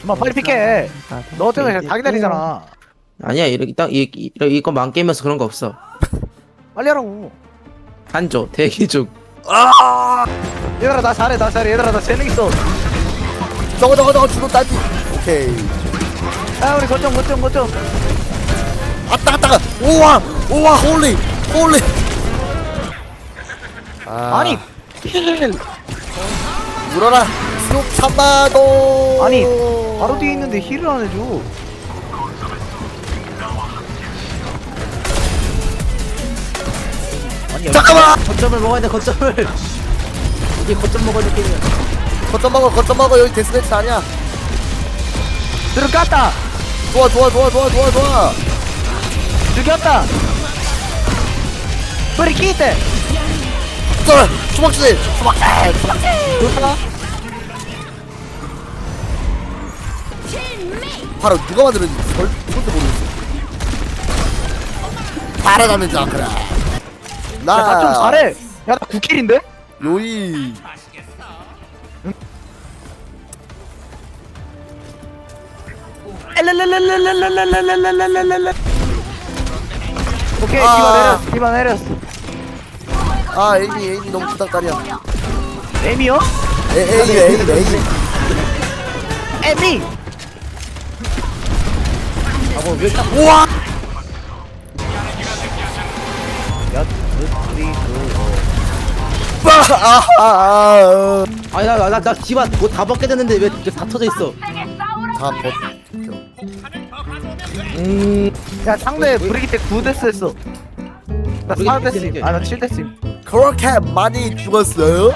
그만 빨리 픽해. 너 때문에 그냥 다 기다리잖아. 아니야 이렇게 딱 이, 이, 이거 만 게임에서 그런 거 없어 빨리 하라고. 한조 대기 중 얘들아 나 잘해 나 잘해 얘들아 나 재능 있어. 저거 저거 저거 주로 딸피 오케이 아 우리 거점 거점 거점. 아따 아따 우와 우와 홀리 홀리 아, 아니 힐. 물어라 수록 참마도 아니, 바로 뒤에 있는데 힐을 안 해줘. 아니 잠깐만 거점을 먹어야 돼 거점을 이게 거점 먹어야 돼 게임이야 거점 먹어 거점 먹어 여기 데스매치 아니야 들어갔다. 좋아 좋아 좋아 좋아 좋아 좋아 죽였다. 뿌리 끼때. 자 수박씨 수박씨 좋다. 바로 누가 만들었는지 절 그것도 모르겠어. 따라가는 자크라. 나좀 잘해. 야, 나 9킬인데? 로이. 오케이, 디바 내렸어. 디바 내렸어. 아 에이미 에이미 너무 부탁다리야. 에미요? 에이미 에이미 에이미. 에미. 우와! 야 우리 그 아아아 아니 나나 나 디바 뭐다 벗게 됐는데 왜 이게 다 터져 있어? 다 벗. 음. 야 상대 브리기테 9데스 했어. 나 브리기테 4데스 이렇게. 아나 7데스. 그렇게 많이 죽었어요?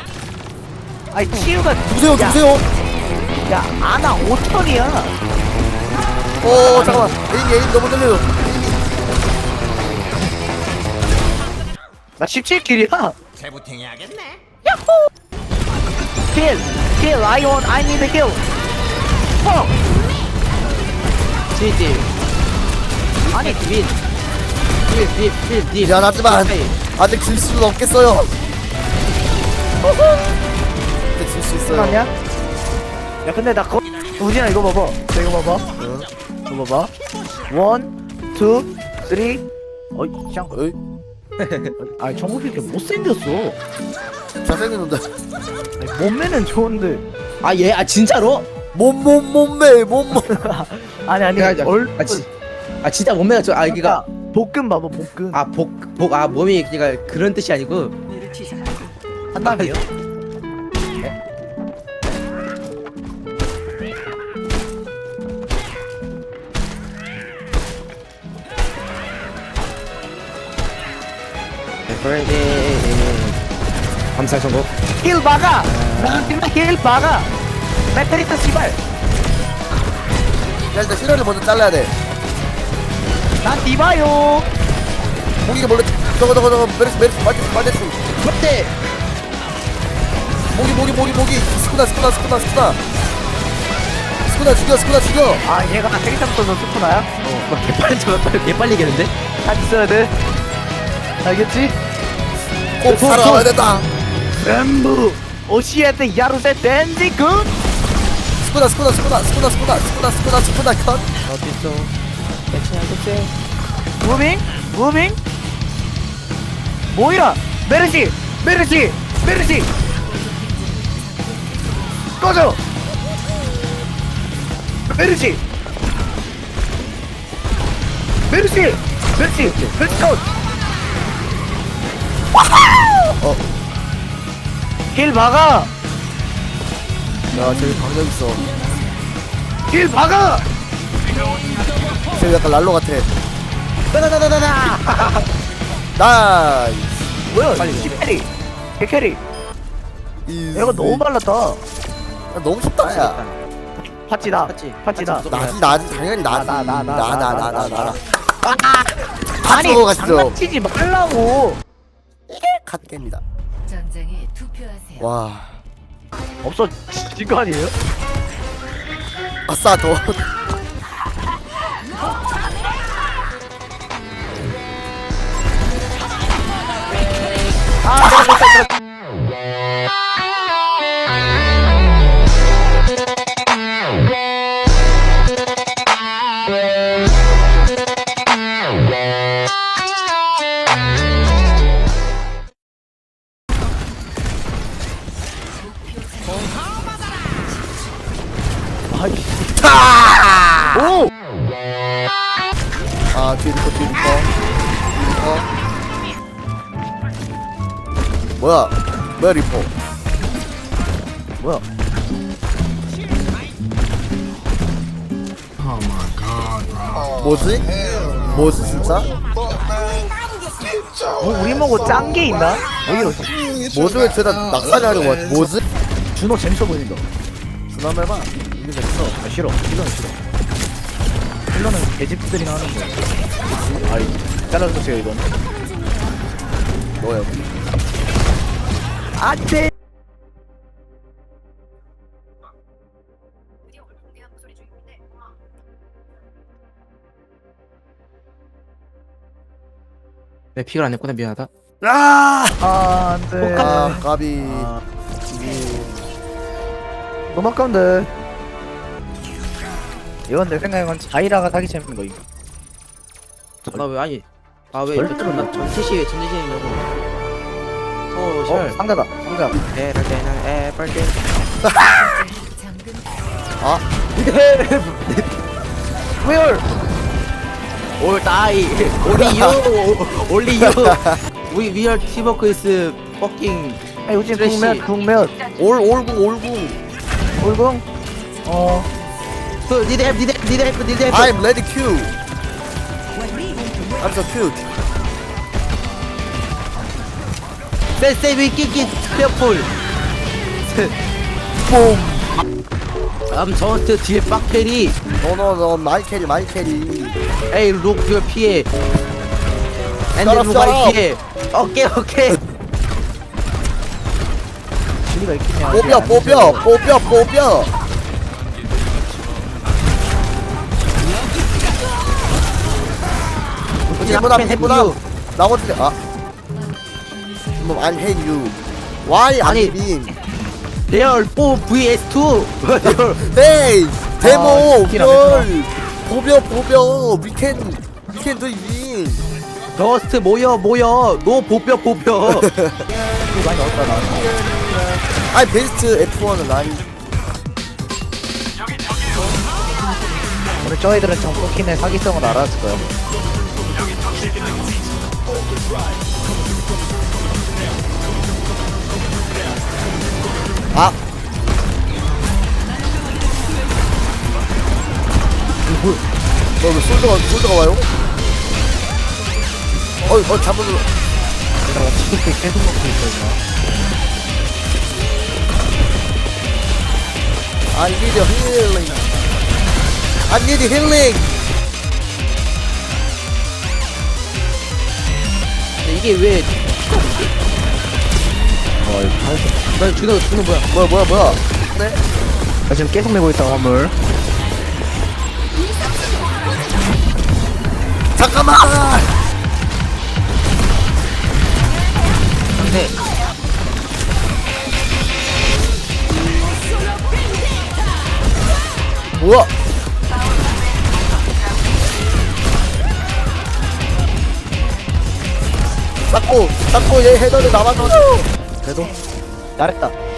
아니 치유가 누구세요 야, 누구세요? 야 아나 5천이야 오 잠깐만. 에이미 에이미 너무 들려요. 나 17킬이야. 재부팅 해야겠네. 킬! 킬! I want I need a kill. 어! 지지 아니 딜딜딜딜 미안하지만 아직 질 수는 없겠어요. 근데 질 수 있어요. 잠깐만요 야 근데 나 거... 우진아 이거 봐봐 자, 이거 봐봐 응? 봐봐. 원, 투, 쓰리. 어이 샹. 어이? 아니 정국이 이렇게 못생겼어. 잘생겼는데. 아니, 몸매는 좋은데. 아 얘? 아 진짜로? 몸몸 몸매 몸몸. 아니 아니 야, 야, 얼... 아, 지, 아 진짜 몸매가 저아 이기가 복근 봐봐 복근. 아 복 복 아 몸이 그니까 그런 뜻이 아니고. 한 다음이요? 감사 성공 힐 막아! 나 지금 힐 막아! 배터리타 씨발! 야 일단 실어를 먼저 잘라야 돼 난 디바요! 모기가 몰래 저거 저거 저거 메르스 메르스 마데스 마데스 맞대 모기 모기 모기 모기 스쿠나 스쿠나 스쿠나 스쿠나 스쿠나 죽여 스쿠나 죽여 아 얘가 테리타부터 스포나야? 어 개빨리 잡았다 개빨리겠는데 잘 있어야 돼 알겠지? 꼭 살아와야 된다 전부 오시에테 야루세 댄지군! 스쿠나 스쿠나 스쿠나 스쿠나 스쿠나 스쿠나 스쿠나 스쿠나 컷 어딨어 괜찮아 무빙? 무빙? 모이라! 메르시! 메르시! 메르시! 꺼져! 메르시! 메르시! 메르시! 메르시 컷! 어. 길 막아! 야 저기 방력 있어 길 막아! 저기 약간 랄로 같아 따다다다다다 나이스 뭐야 빨리 캐리! 개캐리! 얘가 너무 말랐다 야, 너무 쉽다 야 파치다 맞지? 나지 나지 당연히 나지 나, 나, 나, 나, 나, 나, 나, 나나나나나 아니 가시죠. 장난치지 말라고 갓 깹니다 전장에 투표하세요. 와 없어 진 거 아니에요? 아싸 더 뭐야 뭐야 리퍼 뭐야? 뭐지? 뭐지 진짜? 뭐 우리 먹고 짠 게 있나? 왜 이러지? 뭐지 쟤다 낙사리 하려고 하지 뭐지? 준호 재밌어 보인다. 준함 해봐 이게 됐어 아 싫어. 이건 싫어. 힐러는 개집들이나 하는 거. 아이 잘라주세요 이건. 뭐야 안돼. 내 픽을 안 했구나 미안하다 아! 아 안 돼. 아 까비 아, 이게 너무 아까운데. 이건 내 생각엔 자이라가 사기 재밌는 거임. 나 왜 아니 아왜 절대로 나 전체시 왜 전체시냐고 어 상자다. 상자. 에럴 때는 때 잠금 웨얼. 올 다이 올리 유 올리 유 We we are teamwork is fucking 아 요즘 트래쉬. 국면 국면 올 올궁 올궁 올공. 어. 그 헬프 헬프 니드 헬프 니드 헬프 I'm ready Q I'm so cute Kick it careful 뿜 다음 저한테 뒤에 빡페리. 너너너 마이 캐리 마이 캐리. 에이 룩 그걸 피해. 앤드 shut up. 피해. 오케이 오케이. 진리가 있겠냐? 뽑여 뽑여 뽑여 뽑여 해보남 해보남 나머지 아 뭐, I hate you Why 아니. I mean 레얼 4 vs2 Hey 데모 아, 별. 뽑여 뽑여 We can We can do it win 더스트 모여 모여. 노 보뼈 보뼈 많이 넣었다 나. I best F1은 아니. 우리 저희들은 정포킨의 사기성을 알았을 거야. 너왜 솔더가 솔더가 와요? 어어 잘못 눌러 내가 치킨 계속 먹고 있거든요. I need a healing. I need healing. 근데 이게 왜 어, 이거 팔- 나 준호 준호 뭐야 뭐야 뭐야 뭐야? 네? 나 지금 계속 내고 있다 화물. 잠깐만. 근데 뭐야? 자꾸 자꾸 얘 헤더를 남아서 그래도 잘했다.